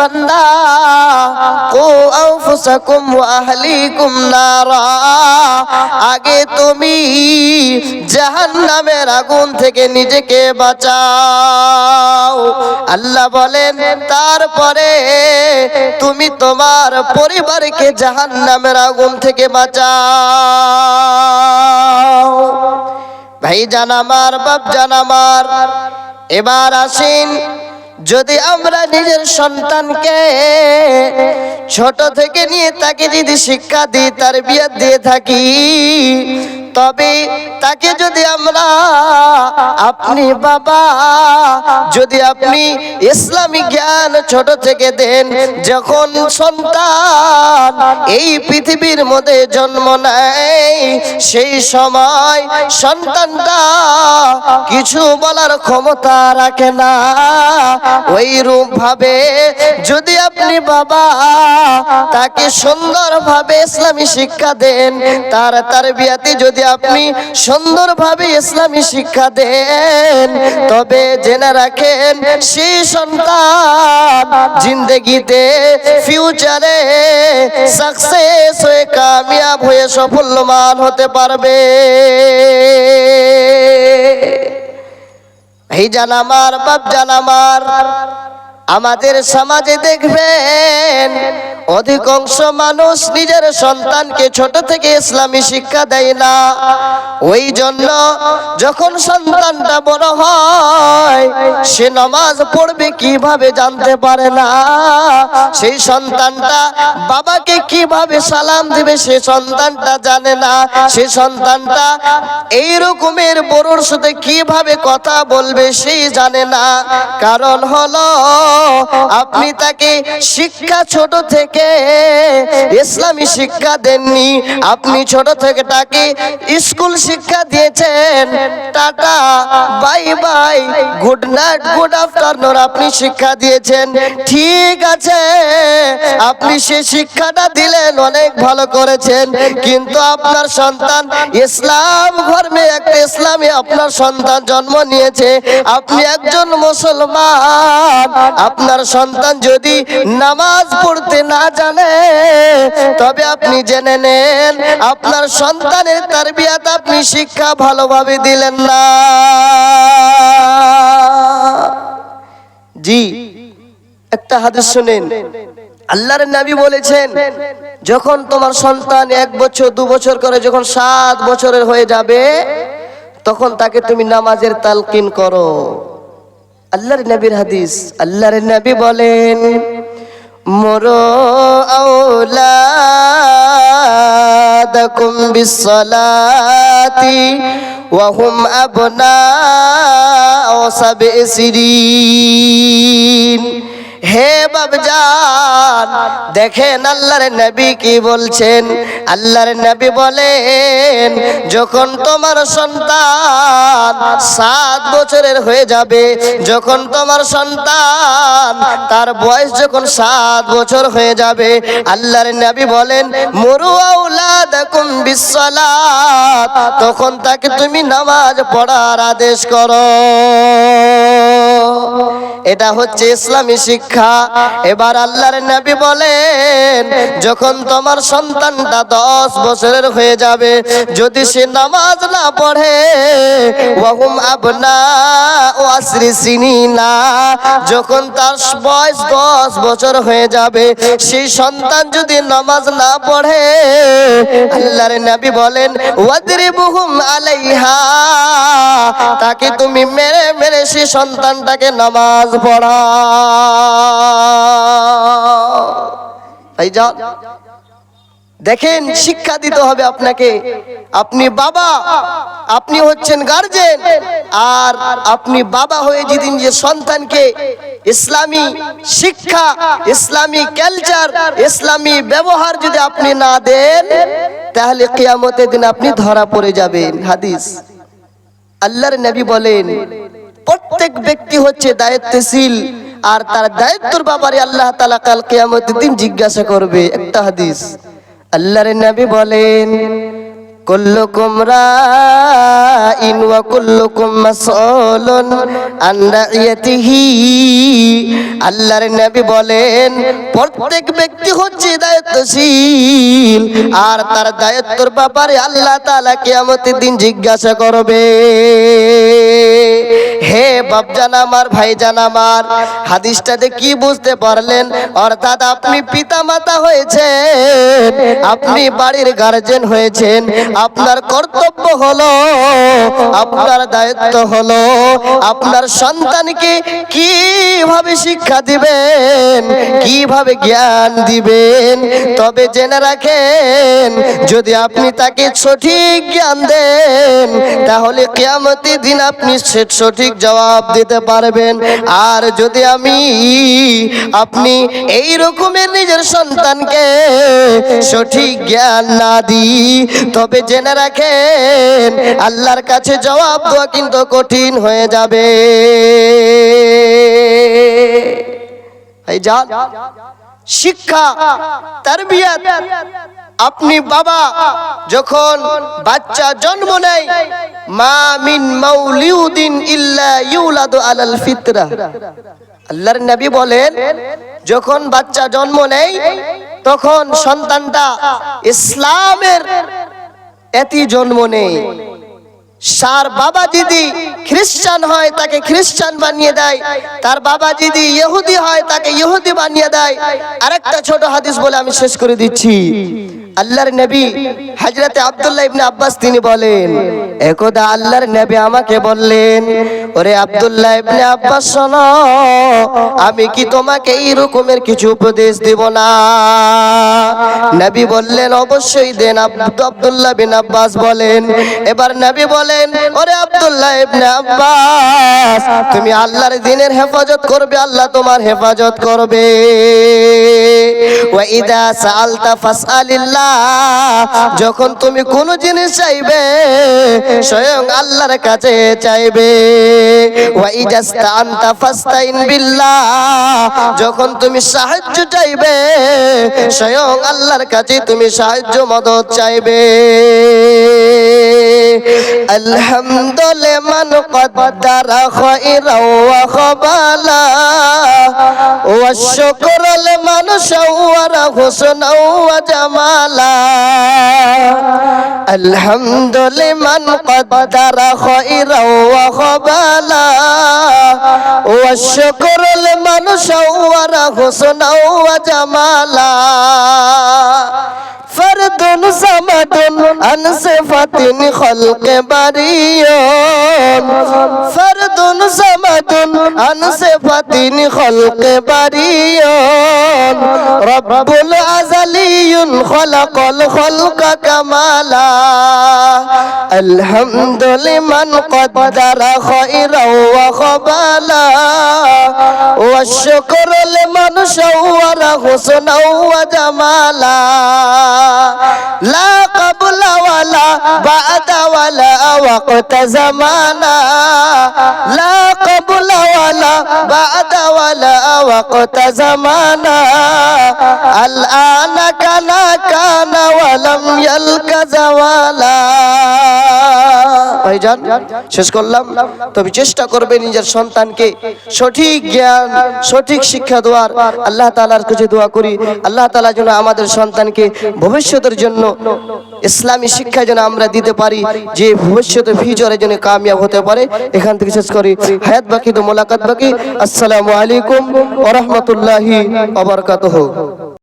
বান্দা। কু আনফুসাকুম ওয়া আহলিকুম নারা। আগে তুমি জাহান্নামের আগুন থেকে নিজেকে বাঁচাও। আল্লাহ বলেন, তারপরে তুমি তোমার পরিবারকে জাহান্নামের আগুন থেকে বাঁচাও। ভাই জানামার বাপ জানামার এবার আসেন যদি আমরা নিজের সন্তানকে ছোট থেকে নিয়ে তাকে যদি শিক্ষা দিই, তার বিয়ে দিয়ে থাকি তবে তাকে যদি আমরা, আপনি বাবা, যদি আপনি ইসলামী জ্ঞান ছোট থেকে দেন, যখন সন্তান এই পৃথিবীর মধ্যে জন্ম নেয়, সেই সময় সন্তানটা কিছু বলার ক্ষমতা রাখে না। ওই রূপ ভাবে যদি আপনি বাবা, তাকে সুন্দরভাবে ইসলামী শিক্ষা দেন, তার তার বিয়াতে যদি আপনি সুন্দরভাবে ইসলামী শিক্ষা দেন, তবে জেনে রাখেন সেই সন্তান জিন্দগিতে ফিউচারে সাকসেস হয়ে, কামিয়াব হয়ে সফল্যমান হতে পারবে। এই জানামার বাপ জানামার আমাদের সমাজে দেখবেন অধিকাংশ মানুষ নিজের সন্তানকে ছোট থেকে ইসলামী শিক্ষা দেয় না। ওই জন্য যখন সন্তানটা বড় হয়, সে নামাজ পড়বে কীভাবে জানতে পারে না? সেই সন্তানটা বাবাকে কীভাবে সালাম দিবে সে সন্তানটা জানে না। সে সন্তানটা এই রকমের বড়োর সাথে কীভাবে কথা বলবে সেই জানে না। কারণ হলো, আপনি তাকে শিক্ষা ছোট থেকে ইসলামী শিক্ষা দেননি। আপনি ছোট থেকে তাকে স্কুল শিক্ষা দিয়েছেন। Tata, bye bye, good night, good afternoon, আপনি শিক্ষা দিয়েছেন। ঠিক আছে, আপনি সে শিক্ষাটা দিলেন, অনেক ভালো করেছেন। কিন্তু আপনার সন্তান ইসলাম ধর্মে, একটা ইসলামী আপনার সন্তান জন্ম নিয়েছে। আপনি একজন মুসলমান। আপনার সন্তান যদি নামাজ পড়তে না জানে, তবে আপনি জেনে নেন, আপনার সন্তানের তারবিয়াত আপনি শিক্ষা ভালোভাবে দিলেন না। জি, একটা হাদিস শুনেন। আল্লাহর নবী বলেছেন, যখন তোমার সন্তান এক বছর, দু বছর করে যখন সাত বছরের হয়ে যাবে, তখন তাকে তুমি নামাজের তালকিন করো। আল্লাহর নবীর হাদিস, আল্লাহর নবী বলেন মরো আউলাদাকুম বিসসালাতি ওয়া হুম আবনাউ সাব'i সিরিন। হে বাবজান দেখেন আল্লাহর নবী কি বলছেন? আল্লাহর নবী বলেন, যখন তোমার সন্তান সাত বছরের হয়ে যাবে, যখন তোমার সন্তান তার বয়স যখন সাত বছর হয়ে যাবে, আল্লাহর নবী বলেন, মরু আউলাদাকুম বিসসালাত। তখন তাকে তুমি নামাজ পড়ার আদেশ করো। এটা হচ্ছে ইসলামী শিক্ষা। এবার আল্লাহর নবী বলেন, যখন তোমার সন্তানটা দশ বছরের হয়ে যাবে, যদি সে নামাজ না পড়ে, ওয়াহুম আবনা ও আশ্রি সিনিনা, যখন তার বয়স দশ বছর হয়ে যাবে, সেই সন্তান যদি নামাজ না পড়ে, আল্লাহর নবী বলেন, ওয়াদরিবুহুম আলাইহা, তাকে তুমি মেরে মেরে সেই সন্তানটাকে নামাজ পড়া। ভাইজান দেখেন, শিক্ষা দিতে হবে আপনাকে। আপনি বাবা, আপনি হচ্ছেন গার্জেন আর আপনি বাবা হয়ে যেদিন যে সন্তানকে ইসলামী শিক্ষা, ইসলামী কালচার ইসলামী ব্যবহার যদি আপনি না দেন, তাহলে কিয়ামতের দিন আপনি ধরা পড়ে যাবেন। হাদিস। আল্লাহর নবী বলেন প্রত্যেক ব্যক্তি হচ্ছে দায়িত্বশীল, আর তার দায়িত্বর ব্যাপারে আল্লাহ তালা কাল কেয়ামতের দিন জিজ্ঞাসা করবে একটা হাদিস। আল্লাহর নবী বলেন, কুল্লুকুম রাইন ওয়া কুল্লুকুম মাসউলুন আন রাইয়াতিহি। আল্লাহর নবী বলেন, প্রত্যেক ব্যক্তি হচ্ছে দায়িত্বশীল, আর তার দায়িত্বর ব্যাপারে আল্লাহ তাআলা কিয়ামতের দিন জিজ্ঞাসা করবে। হে বাপজান আমার, ভাইজান আমার হাদিসটাতে কি বুঝতে পারলেন? অর্থাৎ আপনি পিতা মাতা হয়েছেন, আপনি বাড়ির গার্জেন হয়েছেন, আপনার কর্তব্য হলো, আপনার দায়িত্ব হলো, আপনার সন্তানকে কীভাবে শিক্ষা দিবেন, কীভাবে জ্ঞান দিবেন? তবে জেনে রাখেন, যদি আপনি তাকে সঠিক জ্ঞান দেন, তাহলে কিয়ামতের দিন আপনি সে সঠিক জবাব দিতে পারবেন। আর যদি আমি আপনি এই রকমের নিজের সন্তানকে সঠিক জ্ঞান না দিই, তবে জেনে রাখেন, আল্লাহর কাছে জবাব দেওয়া কিন্তু কঠিন হয়ে যাবে। শিক্ষা, তারবিয়াত আপনি বাবা, যখন বাচ্চা জন্ম নেয়, মা মিন মাউলিউদিন ইল্লা ইউলাদু আলাল ফিতরা। আল্লাহর নবী বলেন, যখন বাচ্চা জন্ম নেয়, তখন সন্তানটা ইসলামের এতি জন্ম নেই সার বাবা যদি খ্রিস্টান হয়, তাকে খ্রিস্টান বানিয়ে দেয়। তার বাবা যদি ইহুদি হয়, তাকে ইহুদি বানিয়ে দেয়। আরেকটা ছোট হাদিস বলে আমি শেষ করে দিচ্ছি। আল্লাহর নবী হজরতে আব্দুল্লাহ ইবনে আব্বাস তিনি বলেন একদা আল্লাহর নবী আমাকে বললেন, ওরে আব্দুল্লাহ ইবনে আব্বাস, শোনো, আমি কি তোমাকে এই রকমের কিছু উপদেশ দেব না? নবী বললেন, অবশ্যই দেন। আব্দু আব্দুল্লাহ বিন আব্বাস বলেন, এবার নবী বলেন, ওরে আব্দুল্লাহ ইবনে আব্বাস, তুমি আল্লাহর দিনের হেফাজত করবে, আল্লাহ তোমার হেফাজত করবে। ওয়া ইদা সাআলতা ফাসআলিল্লাহ যখন তুমি কোনো জিনিস চাইবে, স্বয়ং আল্লাহর কাছে চাইবে। যখন তুমি সাহায্য চাইবে, স্বয়ং আল্লাহর কাছে তুমি সাহায্য, মদত চাইবে। আলহামদুলিল্লাহ মান কদ্দারা খায়রা ওয়া খাবালা। والشكر لمن شور حسنا وجمالا الحمد لمن قدر خيرا وخبالا والشكر لمن شور حسنا وجمالا فرد صمد عن صفة خلق بريون فرد আনসে ফাতিন খলকে বারিয়ন। রব্বুল আজালিয়ুন খলকল খলক কামালা। আলহামদুলিমান কদ্দারা খয়রা ওয়া খবালা। والشكر لمن شور حسنا وجمالا لا قبل ولا بعد ولا وقت زمانا لا قبل ولا بعد ولا وقت زمانا الآن كان كان ولم يلك زوالا ভাইজান শেষ করলাম তবে চেষ্টা করবে নিজের সন্তানকে সঠিক জ্ঞান সঠিক শিক্ষা দেওয়ার আল্লাহ তালার কাছে দোয়া করি। আল্লাহ তালা যেন আমাদের সন্তানকে ভবিষ্যতের জন্য ইসলামী শিক্ষা যেন আমরা দিতে পারি, যে ভবিষ্যতে ফিউচারে যেন কামিয়াব হতে পারে। এখান থেকে শেষ করি। হায়াত বাকি তো মোলাকাত বাকি। আসসালামু আলাইকুম ওরহমতুল্লাহি আবরকাতহ